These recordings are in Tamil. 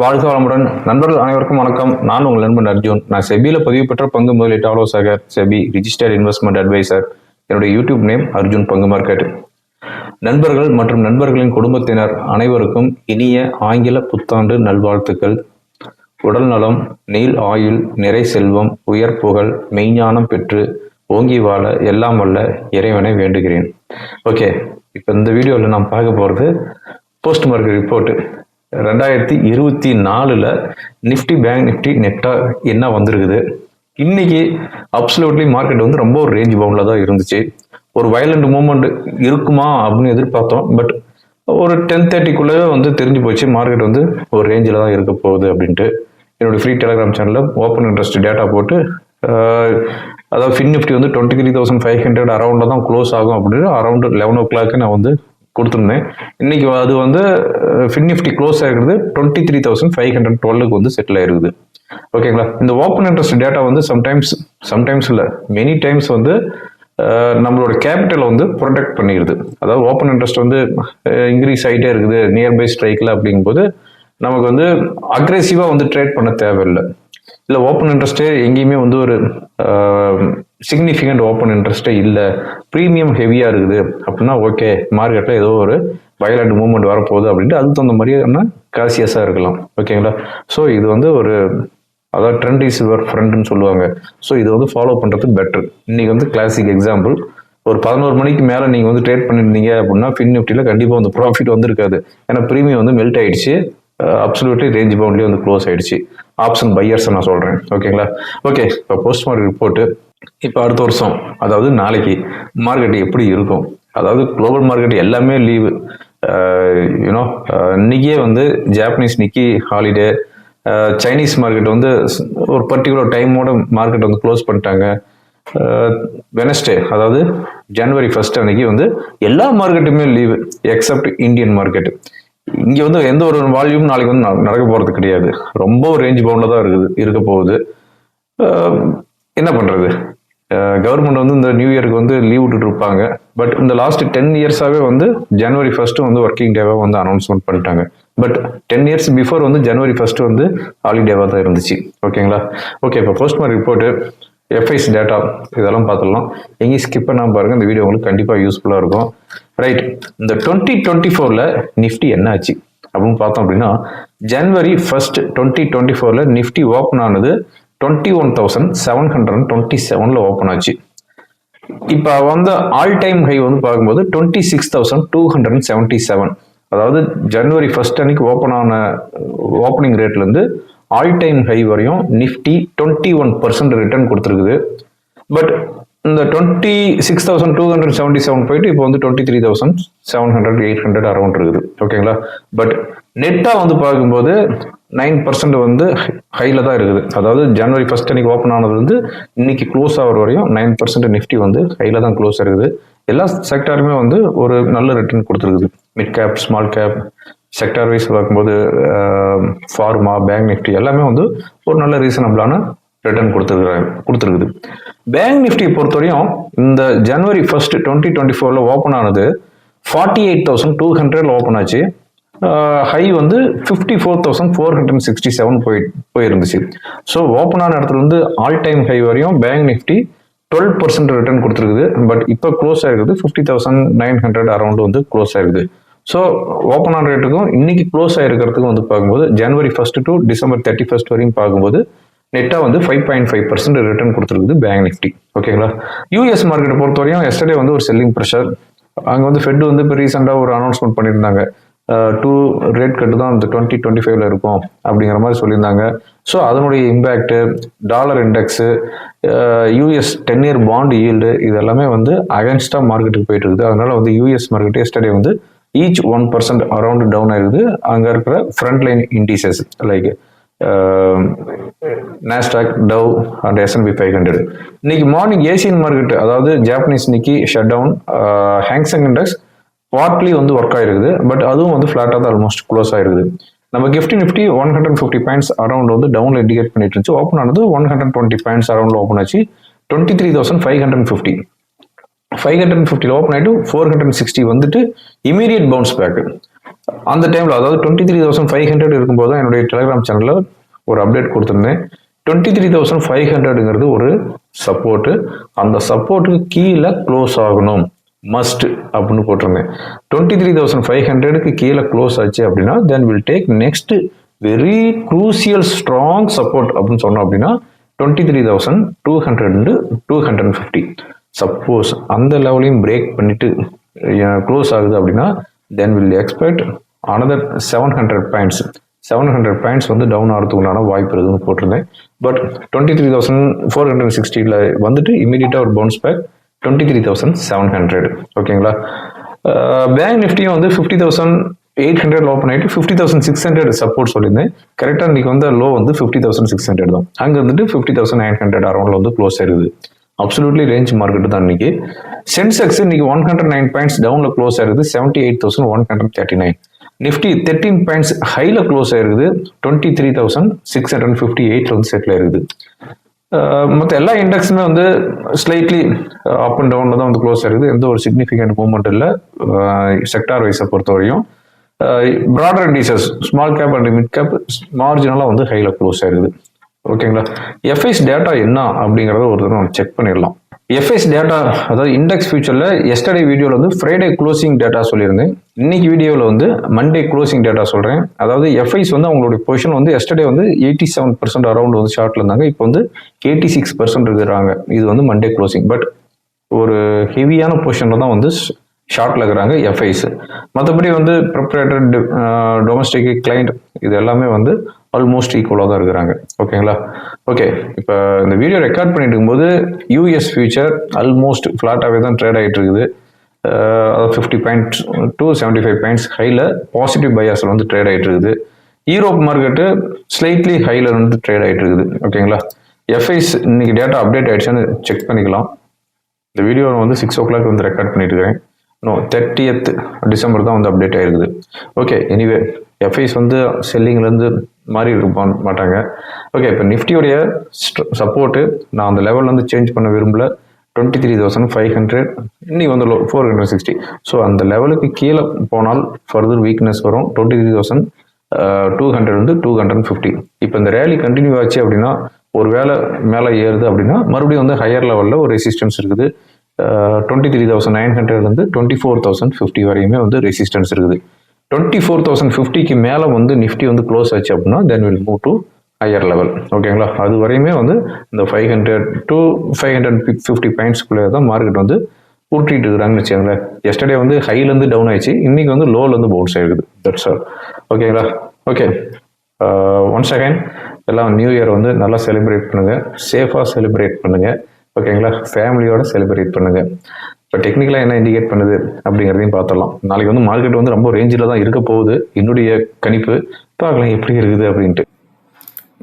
வாழ்க வளமுடன். நண்பர்கள் அனைவருக்கும் வணக்கம். நான் உங்கள் நண்பன் அர்ஜுன். நான் செபியில பதிவு பெற்ற பங்கு முதலீட்டு ஆலோசகர் செபி ரிஜிஸ்டர்ட் இன்வெஸ்ட்மெண்ட் அட்வைசர் என்னுடைய யூடியூப் நேம் அர்ஜுன் பங்கு மார்க்கெட் நண்பர்கள் மற்றும் நண்பர்களின் குடும்பத்தினர் அனைவருக்கும் இனிய ஆங்கில புத்தாண்டு நல்வாழ்த்துக்கள். உடல் நலம் நீள் ஆயுள் நிறை செல்வம் உயர் புகழ் மெய்ஞானம் பெற்று ஓங்கி வாழ எல்லாம் வல்ல இறைவனை வேண்டுகிறேன். ஓகே இப்போ இந்த வீடியோவில் நான் பார்க்க போகிறது போஸ்ட் மார்க்கெட் ரிப்போர்ட்டு ரெண்டாயிரத்தி இருபத்தி நாலில் நிஃப்டி பேங்க் நிஃப்டி நெட்டாக என்ன வந்திருக்குது? இன்னைக்கு அப்சல்யூட்லி மார்க்கெட் வந்து ரொம்ப ஒரு ரேஞ்ச் பவுண்டில் தான் இருந்துச்சு. ஒரு வயலண்ட் மூமெண்ட் இருக்குமா அப்படின்னு எதிர்பார்த்தோம். பட் ஒரு டென் தேர்ட்டிக்குள்ளே வந்து தெரிஞ்சு போச்சு மார்க்கெட் வந்து ஒரு ரேஞ்சில் தான் இருக்க போகுது அப்படின்ட்டு. என்னோடய ஃப்ரீ டெலிகிராம் சேனலில் ஓப்பன் இன்ட்ரெஸ்ட் டேட்டா போட்டு அதாவது ஃபின் நிஃப்டி வந்து twenty three thousand five hundred அரௌண்டில் தான் க்ளோஸ் ஆகும் அப்படின்னு அரௌண்ட் லெவன் ஓ கிளாக்கு நான் வந்து கொடுத்துருந்தேன். இன்னைக்கு அது வந்து ஃபின் நிஃப்டி க்ளோஸ் ஆகிருக்குது twenty three thousand five hundred டுவெல்லுக்கு வந்து செட்டில் ஆயிருக்குது. ஓகேங்களா இந்த ஓப்பன் இன்ட்ரெஸ்ட் டேட்டா வந்து சம்டைம்ஸ் சம்டைம்ஸ் இல்லை. மெனி டைம்ஸ் வந்து நம்மளோட கேபிட்டலை வந்து ப்ரொடெக்ட் பண்ணிடுது அதாவது ஓப்பன் இன்ட்ரெஸ்ட் வந்து இன்க்ரீஸ் ஆகிட்டே இருக்குது. நியர்பை ஸ்ட்ரைக்கில் அப்படிங்கும்போது நமக்கு வந்து அக்ரெசிவாக வந்து ட்ரேட் பண்ண தேவையில்லை. இல்லை ஓப்பன் இன்ட்ரெஸ்ட்டே எங்கேயுமே வந்து ஒரு சிக்னிஃபிகண்ட் ஓப்பன் இன்ட்ரெஸ்ட்டே இல்லை. ப்ரீமியம் ஹெவியாக இருக்குது. அப்படின்னா ஓகே மார்க்கெட்டில் ஏதோ ஒரு வயலண்ட் மூவ்மெண்ட் வரப்போகுது அப்படின்ட்டு அதுக்கு தகுந்த மாதிரியான காசியஸாக இருக்கலாம். ஓகேங்களா ஸோ இது வந்து ஒரு அதாவது ட்ரெண்ட் இஸ் யுவர் ஃப்ரெண்டுன்னு சொல்லுவாங்க. ஸோ இது வந்து ஃபாலோ பண்ணுறது பெட்டர் இன்னைக்கு வந்து கிளாசிக் எக்ஸாம்பிள் ஒரு பதினோரு மணிக்கு மேலே நீங்கள் வந்து ட்ரேட் பண்ணியிருந்தீங்க அப்படின்னா ஃபின் நிஃப்டியில் கண்டிப்பாக வந்து ப்ராஃபிட் வந்திருக்காது. ஏன்னா ப்ரீமியம் வந்து மெல்ட் ஆயிடுச்சு. அப்சல்யூட்லி ரேஞ்ச் பவுண்ட்லேயே வந்து க்ளோஸ் ஆயிடுச்சு. ஆப்ஷன் பையர்ஸ் நான் சொல்கிறேன் ஓகேங்களா ஓகே இப்போ போஸ்ட் மார்க்கெட் ரிப்போர்ட்டு இப்போ அடுத்த வருஷம் அதாவது நாளைக்கு மார்க்கெட் எப்படி இருக்கும்? அதாவது குளோபல் மார்க்கெட் எல்லாமே லீவு யூனோ இன்னைக்கே வந்து Japanese Nikkei holiday Chinese market வந்து ஒரு பர்டிகுலர் டைமோட மார்க்கெட் வந்து க்ளோஸ் பண்ணிட்டாங்க. வெனஸ்டே அதாவது ஜனவரி ஃபர்ஸ்ட் அன்னைக்கு வந்து எல்லா மார்க்கெட்டுமே லீவு எக்ஸப்ட் இந்தியன் மார்க்கெட் இங்க வந்து எந்த ஒரு வால்யூம் நாளைக்கு வந்து நடக்க போறது கிடையாது. ரொம்ப ஒரு ரேஞ்ச் பவுண்ட்ல தான் இருக்குது இருக்க போகுது. என்ன பண்றது? கவர்மெண்ட் வந்து இந்த நியூ இயருக்கு வந்து லீவ் விட்டுட்டு இருப்பாங்க. பட் இந்த லாஸ்ட் டென் இயர்ஸாவே வந்து ஜனவரி ஃபர்ஸ்ட் வந்து ஒர்க்கிங் டேவா வந்து அனௌன்ஸ்மெண்ட் பண்ணிட்டாங்க. பட் டென் இயர்ஸ் பிஃபோர் வந்து ஜனவரி ஃபர்ஸ்ட் வந்து ஹாலிடேவா தான் இருந்துச்சு. ஓகேங்களா ஓகே இப்போ போஸ்ட்மார்க் ரிப்போர்ட்டு எஃப்ஐஸ் டேட்டா இதெல்லாம் பார்த்துடலாம். எங்கேயும் ஸ்கிப் பண்ணாமல் பாருங்கள் இந்த வீடியோ உங்களுக்கு கண்டிப்பாக யூஸ்ஃபுல்லாக இருக்கும். ரைட் இந்த டுவெண்ட்டி டுவெண்ட்டி ஃபோரில் நிஃப்டி என்ன ஆச்சு? அப்படின்னு பார்த்தோம் அப்படின்னா ஜனவரி ஃபர்ஸ்ட் டுவெண்ட்டி டுவெண்ட்டி ஃபோரில் நிஃப்டி ஓப்பன் ஆனது twenty one thousand seven hundred and twenty செவனில் ஓப்பன் ஆச்சு. இப்போ வந்து ஆல் டைம் ஹை வந்து பார்க்கும்போது twenty six thousand two hundred seventy seven அதாவது ஜனவரி ஃபர்ஸ்ட் அன்னைக்கு ஓப்பன் ஆன ஓப்பனிங் ரேட்லேருந்து ஆல் டைம் ஹை வரையும் Nifty twenty one percent return கொடுத்துருக்குது. பட் இந்த twenty six thousand two hundred seventy seven போயிட்டு இப்போ வந்து twenty three thousand seven hundred eight hundred around இருக்குது ஓகேங்களா பட் நெட்டாக வந்து பார்க்கும்போது நைன் பர்சன்ட் வந்து ஹையில் தான் இருக்குது. அதாவது ஜனவரி ஃபஸ்ட் அன்னைக்கு ஓப்பன் ஆனது வந்து இன்னைக்கு க்ளோஸ் ஆகிற வரையும் நைன் பர்சன்ட் நிஃப்டி வந்து ஹையில் தான் க்ளோஸ் இருக்குது எல்லா செக்டாருமே வந்து ஒரு நல்ல ரிட்டர்ன் கொடுத்துருக்குது. Mid cap small cap sector wise பார்க்கும்போது ஃபார்மா பேங்க் நிஃப்டி எல்லாமே வந்து ஒரு நல்ல ரீசனபிளான ரிட்டர்ன் கொடுத்துருக்குறாங்க கொடுத்துருக்குது. பேங்க் நிஃப்டி பொறுத்தவரையும் இந்த ஜனவரி ஃபர்ஸ்ட் டுவெண்ட்டி டுவெண்ட்டி ஃபோரில் ஓப்பன் ஆனது ஃபார்ட்டி எயிட் தௌசண்ட் டூ ஹண்ட்ரட்ல ஓப்பன் ஆச்சு. ஹை வந்து fifty four thousand four hundred sixty seven போய் போயிருந்துச்சு. ஸோ ஓப்பன் ஆன இடத்துல இருந்து ஆல் டைம் ஹை வரையும் bank Nifty twelve percent return கொடுத்துருக்குது. பட் இப்போ க்ளோஸ் ஆயிருக்குது fifty thousand nine hundred around வந்து க்ளோஸ் ஆயிருக்குது. ஸோ ஓப்பன் ஆன ரேட்டுக்கும் இன்னைக்கு க்ளோஸ் ஆகிருக்கிறதுக்கும் வந்து பார்க்கும்போது January first to December thirty first வரையும் பார்க்கும்போது நெட்டாக வந்து five point five percent return கொடுத்துருக்குது பேங்க் நிஃப்டி ஓகேங்களா யூஎஸ் மார்க்கெட்டை பொறுத்தவரையும் எஸ்டர்டே வந்து ஒரு செல்லிங் ப்ரெஷர் அங்கே வந்து ஃபெட் வந்து இப்போ ரீசெண்டாக ஒரு அனௌன்ஸ்மெண்ட் பண்ணியிருந்தாங்க. டூ ரேட் கட்டு தான் அந்த டுவெண்ட்டி டுவெண்ட்டி ஃபைவ்ல இருக்கும் அப்படிங்கிற மாதிரி சொல்லியிருந்தாங்க. ஸோ அதனுடைய impact dollar index US ten year bond yield இது எல்லாமே வந்து அகேன்ஸ்டாக மார்க்கெட்டுக்கு போயிட்டு இருக்குது. அதனால வந்து யூஎஸ் மார்க்கெட் எஸ்டர்டே வந்து each one percent around down ஆயிருக்குது அங்கே இருக்கிற front line indices like Nasdaq Dow and S and P five hundred இன்னைக்கு மார்னிங் ஏசியன் மார்க்கெட் அதாவது ஜாப்பனீஸ் இன்னைக்கு shut down Hang Seng index partly வந்து ஒர்க் ஆயிருக்குது. பட் அதுவும் வந்து ஃப்ளாட்டாக தான் ஆல்மோஸ்ட் க்ளோஸ் ஆயிருக்குது. நம்ம Gift Nifty one hundred fifty points around வந்து டவுன்ல இண்டிகேட் பண்ணிட்டு இருந்துச்சு. ஓப்பன் ஆனது one hundred twenty points around open ஆச்சு. Twenty three thousand five hundred fifty five hundred ஃபிஃப்டியில் ஓப்பன் ஆகிட்டு ஃபோர் ஹண்ட்ரட் சிக்ஸ்டி வந்துட்டு இமீடியட் பவுன்ஸ் பேக்கு அந்த டைமில் அதாவது twenty three thousand five hundred இருக்கும்போது தான் என்னுடைய டெலிகிராம் சேனலில் ஒரு அப்டேட் கொடுத்துருந்தேன். டுவெண்ட்டி த்ரீ தௌசண்ட் ஃபைவ் ஹண்ட்ரடுங்கிறது ஒரு சப்போர்ட்டு அந்த சப்போர்ட்டுக்கு கீழே க்ளோஸ் ஆகணும். மஸ்ட் அப்படின்னு போட்டிருந்தேன். டுவெண்ட்டி த்ரீ தௌசண்ட் ஃபைவ் ஹண்ட்ரடுக்கு கீழே க்ளோஸ் ஆச்சு அப்படின்னா then will take next very crucial strong support அப்படின்னு சொன்னோம் அப்படின்னா twenty three thousand two hundred two hundred fifty suppose அந்த லெவலையும் பிரேக் பண்ணிவிட்டு க்ளோஸ் ஆகுது அப்படின்னா then will expect another seven hundred points seven hundred points வந்து டவுன் ஆகிறதுக்குண்டான வாய்ப்பு இருக்குதுன்னு போட்டிருந்தேன். But twenty three thousand four hundred சிக்ஸ்டியில் வந்துட்டு இமீடியட்டாக ஒரு bounce back twenty three thousand seven hundred ஓகேங்களா பேங்க் நிஃப்டியும் வந்து fifty thousand eight hundred open ஆகிட்டு fifty thousand six hundred support சொல்லியிருந்தேன். கரெக்டாக இன்றைக்கி வந்து லோ வந்து ஃபிஃப்டி தௌசண்ட் சிக்ஸ் ஹண்ட்ரட் தான். அங்கே வந்துட்டு ஃபிஃப்டி தௌசண்ட் நைன் ஹண்ட்ரட் அரௌண்டில் வந்து க்ளோஸ் ஆயிருது. அப்சல்யூட்லி ரேஞ்ச் மார்க்கெட் தான் இன்னைக்கு. சென்செக்ஸ் இன்னைக்கு ஒன் ஹண்ட்ரட் நைன் பாயிண்ட்ஸ் டவுனில் க்ளோஸ் ஆயிருது. Seventy eight thousand one hundred thirty nine Nifty thirteen points ஹைல close ஆயிருக்குது twenty three thousand six hundred fifty எயிட்ல வந்து செட்டில் ஆயிருக்குது மற்ற எல்லா இண்டெக்ஸுமே வந்து ஸ்லைட்லி அப் அண்ட் டவுனில் தான் வந்து க்ளோஸ் ஆயிருக்குது எந்த ஒரு சிக்னிஃபிகண்ட் மூவ்மெண்ட் இல்லை. செக்டார் வைஸை பொறுத்தவரையும். Broader indices small cap and mid cap மார்ஜினலாக வந்து ஹைல க்ளோஸ் ஆயிருக்குது ஓகேங்களா? எஃப்ஐஸ் டேட்டா என்ன அப்படிங்கிறத ஒரு தடவை நம்ம செக் பண்ணிடலாம். எஃப்ஐஸ் டேட்டா அதாவது இண்டெக்ஸ் ஃபியூச்சரில் எஸ்டர்டே வீடியோவில் வந்து ஃப்ரைடே க்ளோசிங் டேட்டா சொல்லியிருந்தேன். இன்னைக்கு வீடியோவில் வந்து மண்டே க்ளோசிங் டேட்டா சொல்கிறேன் அதாவது எஃப்ஐஸ் வந்து அவங்களுடைய பொசிஷன் வந்து எஸ்டர்டே வந்து எயிட்டி செவன் பர்சன்ட் அரௌண்ட் வந்து ஷார்ட்ல இருந்தாங்க. இப்போ வந்து எயிட்டி சிக்ஸ் பர்சன்ட் இருக்கிறாங்க. இது வந்து மண்டே க்ளோசிங் பட் ஒரு ஹெவியான பொசிஷனில் தான் வந்து ஷார்ட்ல இருக்கிறாங்க எஃப்ஐஸ் மற்றபடி வந்து ப்ரிப்பரேட்டர் டொமஸ்டிக் கிளைண்ட் இது எல்லாமே வந்து ஆல்மோஸ்ட் ஈக்குவலாக தான் இருக்கிறாங்க. ஓகேங்களா? ஓகே இப்போ இந்த வீடியோ ரெக்கார்ட் பண்ணிட்டு இருக்கும்போது யூஎஸ் ஃபியூச்சர் ஆல்மோஸ்ட் ஃப்ளாட்டாகவே தான் ட்ரேட் ஆகிட்டு இருக்குது. அதாவது fifty point two seventy five points ஹையில் பாசிட்டிவ் பயாஸில் வந்து ட்ரேட் ஆகிட்டு இருக்குது. யூரோப் மார்க்கெட்டு ஸ்லைட்லி ஹையில் வந்து ட்ரேட் ஆகிட்டு இருக்குது. ஓகேங்களா? எஃப்ஐஸ் இன்னைக்கு டேட்டா அப்டேட் ஆயிடுச்சுன்னு செக் பண்ணிக்கலாம். இந்த வீடியோ வந்து சிக்ஸ் ஓ கிளாக் வந்து ரெக்கார்ட் பண்ணிட்டு இருக்கிறேன். நோ தேர்ட்டியத் டிசம்பர் தான் வந்து அப்டேட் ஆகிருக்குது ஓகே எனிவே எஃப்ஐஸ் வந்து செல்லிங்லேருந்து மாறி இருக்க மாட்டாங்க. ஓகே இப்போ நிஃப்டியோடைய சப்போர்ட்டு நான் அந்த லெவலில் வந்து சேஞ்ச் பண்ண விரும்பல. Twenty three thousand five hundred இன்னைக்கு வந்து low four hundred sixty so அந்த லெவலுக்கு கீழே போனால் ஃபர்தர் வீக்னஸ் வரும். Twenty three thousand two hundred வந்து டூ ஹண்ட்ரட் ஃபிஃப்டி இப்போ இந்த ரேலி கண்டினியூ ஆச்சு அப்படின்னா ஒரு வேலை மேலே ஏறுது அப்படின்னா மறுபடியும் வந்து ஹையர் லெவலில் ஒரு ரெசிஸ்டன்ஸ் இருக்குது. டுவெண்ட்டி த்ரீ தௌசண்ட் நைன் ஹண்ட்ரட்லேருந்து டுவெண்ட்டி ஃபோர் தௌசண்ட் ஃபிஃப்டி வரையுமே வந்து ரெசிஸ்டன்ஸ் இருக்குது. டுவெண்ட்டி ஃபோர் தௌசண்ட் ஃபிஃப்டிக்கு மேலே வந்து நிஃப்டி வந்து க்ளோஸ் ஆச்சு அப்படின்னா then will move to higher level ஓகேங்களா அது வரையுமே வந்து இந்த five hundred to five hundred fifty பாயிண்ட்ஸ்குள்ளே தான் மார்க்கெட் வந்து உருட்டிட்டு இருக்கிறாங்கன்னு வச்சுக்கோங்களேன். எஸ்டர்டே வந்து ஹைலேருந்து டவுன் ஆயிடுச்சு. இன்னைக்கு வந்து லோலேருந்து பவுன்ஸ் ஆகிடுது தட்ஸ் ஆல் ஓகேங்களா ஓகே ஒன் செகண்ட் எல்லாம் நியூ இயர் வந்து நல்லா செலிப்ரேட் பண்ணுங்கள் சேஃபாக செலிப்ரேட் பண்ணுங்கள் ஓகேங்களா ஃபேமிலியோட செலிப்ரேட் பண்ணுங்கள் இப்போ டெக்னிக்கலாக என்ன இண்டிகேட் பண்ணுது அப்படிங்கிறதையும் பார்த்துடலாம். நாளைக்கு வந்து மார்க்கெட் வந்து ரொம்ப ரேஞ்சில் தான் இருக்க போகுது. என்னுடைய கணிப்பு பார்க்கலாம் எப்படி இருக்குது அப்படின்ட்டு.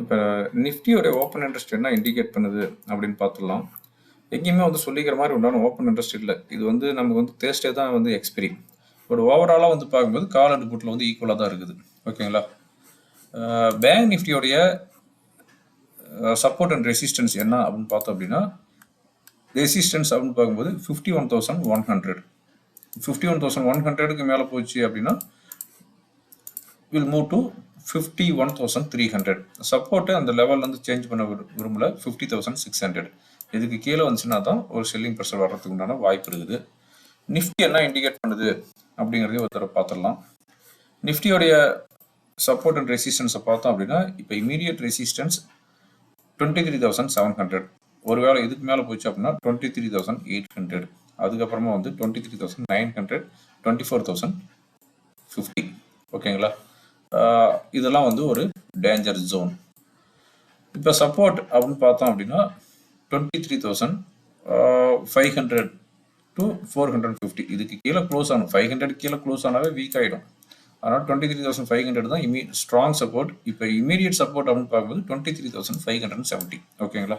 இப்போ நிஃப்டியோட ஓப்பன் இன்ட்ரெஸ்ட் என்ன இண்டிகேட் பண்ணுது அப்படின்னு பார்த்துடலாம். எங்கேயுமே வந்து சொல்லிக்கிற மாதிரி உண்டான ஓப்பன் இன்ட்ரெஸ்ட் இல்லை. இது வந்து நமக்கு வந்து தேர்ஸ்டே தான் வந்து எக்ஸ்பிரி பட் ஓவராலாக வந்து பார்க்கும்போது கால் அண்ட் புட்டில் வந்து ஈக்குவலாக தான் இருக்குது. ஓகேங்களா பேங்க் நிஃப்டியோடைய சப்போர்ட் அண்ட் ரெசிஸ்டன்ஸ் என்ன அப்படின்னு பார்த்தோம் அப்படின்னா ரெசிஸ்டன்ஸ் அப்படின்னு பார்க்கும்போது fifty one thousand one hundred fifty one thousand one ஹண்ட்ரடுக்கு மேலே போச்சு அப்படின்னா will move to fifty one thousand three hundred support அந்த லெவல்லேருந்து சேஞ்ச் பண்ண விரும்பல ஃபிஃப்டி தௌசண்ட் சிக்ஸ் ஹண்ட்ரட் இதுக்கு கீழே வந்துச்சுன்னா தான் ஒரு செல்லிங் ப்ரெஷர் வர்றதுக்கு உண்டான வாய்ப்பு இருக்குது. நிஃப்டி என்ன இண்டிகேட் பண்ணுது அப்படிங்கிறதையும் ஒரு தடவை பார்த்துடலாம். நிஃப்டியோடைய சப்போர்ட் அண்ட் ரெசிஸ்டன்ஸை பார்த்தோம் அப்படின்னா இப்போ immediate resistance twenty three thousand seven hundred ஒருவேளை இதுக்கு மேலே போச்சு அப்படின்னா twenty three thousand eight hundred அதுக்கப்புறமா வந்து twenty three thousand nine hundred twenty four thousand fifty ஓகேங்களா இதெல்லாம் வந்து ஒரு டேஞ்சர் ஜோன் இப்போ சப்போர்ட் அப்படின்னு பார்த்தோம் அப்படின்னா twenty three thousand five hundred to four hundred fifty இதுக்கு கீழே க்ளோஸ் ஆகணும். ஃபைவ் ஹண்ட்ரட் கீழே க்ளோஸ் ஆனாவே வீக் ஆகிடும் அதனால் twenty three thousand five hundred தான் இமீ ஸ்ட்ராங் சப்போர்ட் இப்போ இமீடியட் சப்போர்ட் அப்படின்னு பார்க்கும்போது twenty three thousand five hundred seventy ஓகேங்களா?